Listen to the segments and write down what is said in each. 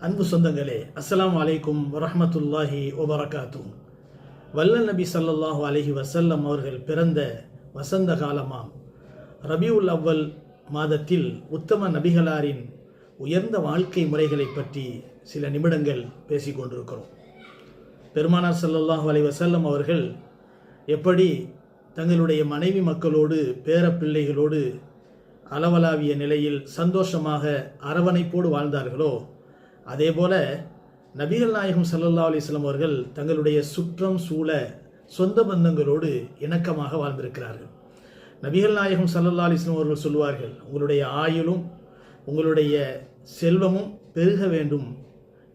அன்பு சொந்தங்களே அஸ்லாம் அலைக்கும் வரமத்துல்லாஹி வபரகாத்து வல்லல் நபி சல்லாஹு அலஹி வசல்லம் அவர்கள் பிறந்த வசந்த காலமாம். ரபியுல் அவ்வல் மாதத்தில் உத்தம நபிகளாரின் உயர்ந்த வாழ்க்கை முறைகளை பற்றி சில நிமிடங்கள் பேசிக்கொண்டிருக்கிறோம் பெருமானார் ஸல்லல்லாஹு அலை வசல்லம் அவர்கள் எப்படி தங்களுடைய மனைவி மக்களோடு பேர பிள்ளைகளோடு அளவலாவிய நிலையில் சந்தோஷமாக அரவணைப்போடு வாழ்ந்தார்களோ அதே போல் நபிகள் நாயகம் சல்லல்லா அலிஸ்லாம் அவர்கள் தங்களுடைய சுற்றம் சூழ சொந்த பந்தங்களோடு இணக்கமாக வாழ்ந்திருக்கிறார்கள். நபிகள் நாயகம் சல்லல்லா அலிஸ்லாம் அவர்கள் சொல்வார்கள் உங்களுடைய ஆயுளும் உங்களுடைய செல்வமும் பெருக வேண்டும்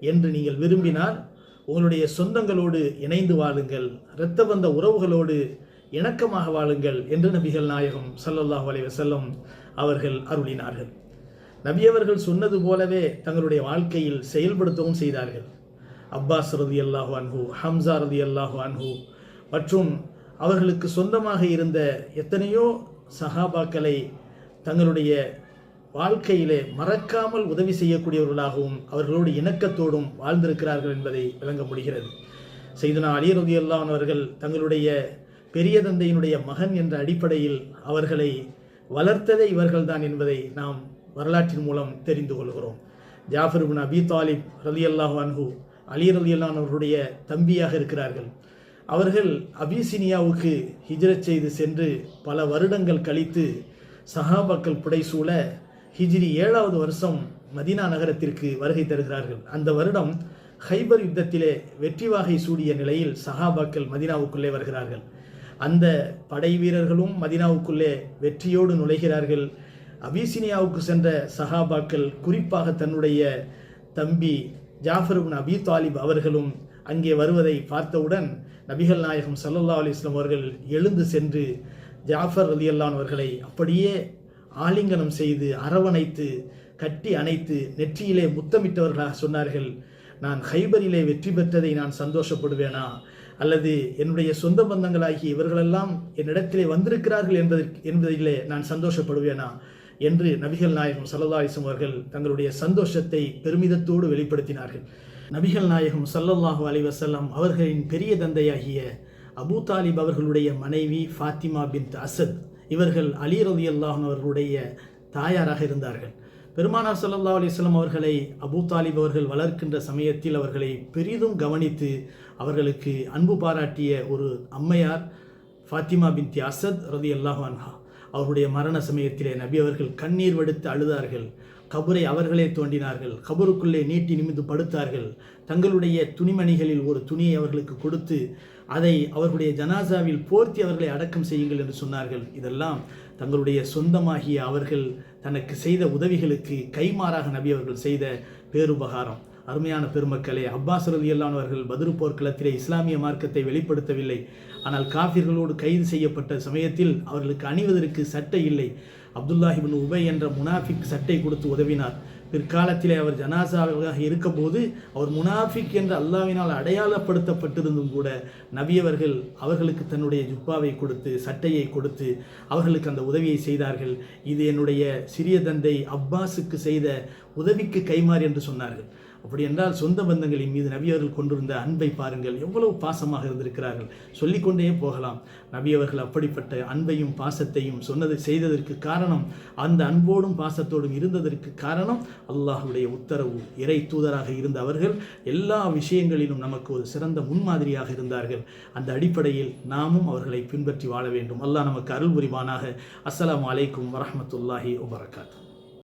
என்று நீங்கள் விரும்பினால் உங்களுடைய சொந்தங்களோடு இணைந்து வாழுங்கள் இரத்த பந்த உறவுகளோடு இணக்கமாக வாழுங்கள் என்று நபிகள் நாயகம் சல்லல்லாஹ் அலைவசல்லம் அவர்கள் அருளினார்கள். நபியவர்கள் சொன்னது போலவே தங்களுடைய வாழ்க்கையில் செயல்படுத்தவும் செய்தார்கள். அப்பாஸ் ரதி அல்லாஹு அன்ஹு ஹம்சா ரதி அல்லாஹு அன்ஹு மற்றும் அவர்களுக்கு சொந்தமாக இருந்த எத்தனையோ சஹாபாக்களை தங்களுடைய வாழ்க்கையிலே மறக்காமல் உதவி செய்யக்கூடியவர்களாகவும் அவர்களோடு இணக்கத்தோடும் வாழ்ந்திருக்கிறார்கள் என்பதை விளங்க முடிகிறது செய்தனா அலி ரதி அல்லாஹன் அவர்கள் தங்களுடைய பெரிய தந்தையினுடைய மகன் என்ற அடிப்படையில் அவர்களை வளர்த்ததே இவர்கள்தான் என்பதை நாம் வரலாற்றின் மூலம் தெரிந்து கொள்கிறோம். ஜாஃபர் பின் அபி தாலிப் ரலி அல்லாஹ் அன்ஹு அலி ரலி அல்லான் அவர்களுடைய தம்பியாக இருக்கிறார்கள். அவர்கள் அபிசினியாவுக்கு ஹிஜ்ரத் செய்து சென்று பல வருடங்கள் கழித்து சஹாபாக்கள் புடைசூழ ஹிஜ்ரி ஏழாவது வருஷம் மதீனா நகரத்திற்கு வருகை தருகிறார்கள். அந்த வருடம் ஹைபர் யுத்தத்திலே வெற்றி வாகை சூடிய நிலையில் சஹாபாக்கள் மதினாவுக்குள்ளே வருகிறார்கள். அந்த படை வீரர்களும் மதினாவுக்குள்ளே வெற்றியோடு நுழைகிறார்கள். அபிசினியாவுக்கு சென்ற சஹாபாக்கள் குறிப்பாக தன்னுடைய தம்பி ஜாஃபர் அபி தாலிப் அவர்களும் அங்கே வருவதை பார்த்தவுடன் நபிகள் நாயகம் சல்லல்லா அலிஸ்லாம் அவர்கள் எழுந்து சென்று ஜாஃபர் அலி அல்லான் அவர்களை அப்படியே ஆலிங்கனம் செய்து அரவணைத்து கட்டி அணைத்து நெற்றியிலே முத்தமிட்டவர்களாக சொன்னார்கள். நான் ஹைபரிலே வெற்றி பெற்றதை நான் சந்தோஷப்படுவேனா? அல்லது என்னுடைய சொந்த பந்தங்களாகிய இவர்களெல்லாம் என்னிடத்திலே வந்திருக்கிறார்கள் என்பதற்கு என்பதிலே நான் சந்தோஷப்படுவேனா? என்று நபிகள் நாயகம் சல்லல்லாஹிசம் அவர்கள் தங்களுடைய சந்தோஷத்தை பெருமிதத்தோடு வெளிப்படுத்தினார்கள். நபிகள் நாயகம் சல்லல்லாஹு அலிவசல்லாம் அவர்களின் பெரிய தந்தையாகிய அபூ தாலிப் அவர்களுடைய மனைவி ஃபாத்திமா பின் அசத் இவர்கள் அலி ரதி அல்லாஹன் அவர்களுடைய தாயாராக இருந்தார்கள். பெருமானார் சல்லா அலிஸ்லாம் அவர்களை அபூ தாலிப் அவர்கள் வளர்க்கின்ற சமயத்தில் அவர்களை பெரிதும் கவனித்து அவர்களுக்கு அன்பு பாராட்டிய ஒரு அம்மையார் ஃபாத்திமா பின் அசத் ரதி அல்லாஹ் அன்ஹா. அவருடைய மரண சமயத்திலே நபி அவர்கள் கண்ணீர் வடுத்து அழுதார்கள். கபரை அவர்களே தோண்டினார்கள். கபருக்குள்ளே நீட்டி நிமிந்து படுத்தார்கள். தங்களுடைய துணிமணிகளில் ஒரு துணியை அவர்களுக்கு கொடுத்து அதை அவர்களுடைய ஜனாசாவில் போர்த்தி அவர்களை அடக்கம் செய்யுங்கள் என்று சொன்னார்கள். இதெல்லாம் தங்களுடைய சொந்தமாகிய அவர்கள் தனக்கு செய்த உதவிகளுக்கு கைமாறாக நபி அவர்கள் செய்த பேருபகாரம். அருமையான பெருமக்களே அப்பாஸ் ரலியல்லான் அவர்கள் பதிரு போர்க்களத்திலே இஸ்லாமிய மார்க்கத்தை வெளிப்படுத்தவில்லை. ஆனால் காஃபிர்களோடு கைது செய்யப்பட்ட சமயத்தில் அவர்களுக்கு அணிவதற்கு சட்டை இல்லை. அப்துல்லாஹிபின் உபை என்ற முனாஃபிக் சட்டை கொடுத்து உதவினார். பிற்காலத்திலே அவர் ஜனாசாவாக இருக்கபோது அவர் முனாஃபிக் என்று அல்லாவினால் அடையாளப்படுத்தப்பட்டிருந்தும் கூட நபியவர்கள் அவர்களுக்கு தன்னுடைய ஜுப்பாவை கொடுத்து சட்டையை கொடுத்து அவர்களுக்கு அந்த உதவியை செய்தார்கள். இது என்னுடைய சிறிய தந்தை அப்பாஸுக்கு செய்த உதவிக்கு கைமாறு என்று சொன்னார்கள். அப்படி என்றால் சொந்த பந்தங்களின் மீது நபியவர்கள் கொண்டிருந்த அன்பை பாருங்கள். எவ்வளவு பாசமாக இருந்திருக்கிறார்கள். சொல்லிக்கொண்டே போகலாம். நபியவர்கள் அப்படிப்பட்ட அன்பையும் பாசத்தையும் சொன்னது செய்ததற்கு காரணம் அந்த அன்போடும் பாசத்தோடும் இருந்ததற்கு காரணம் அல்லாஹுடைய உத்தரவு. இறை தூதராக இருந்த அவர்கள் எல்லா விஷயங்களிலும் நமக்கு ஒரு சிறந்த முன்மாதிரியாக இருந்தார்கள். அந்த அடிப்படையில் நாமும் அவர்களை பின்பற்றி வாழ வேண்டும். அல்லாஹ் நமக்கு அருள் புரிவானாக. அஸ்லாம் அலைக்கும் வரமத்துல்லாஹி வபரகாத்தூ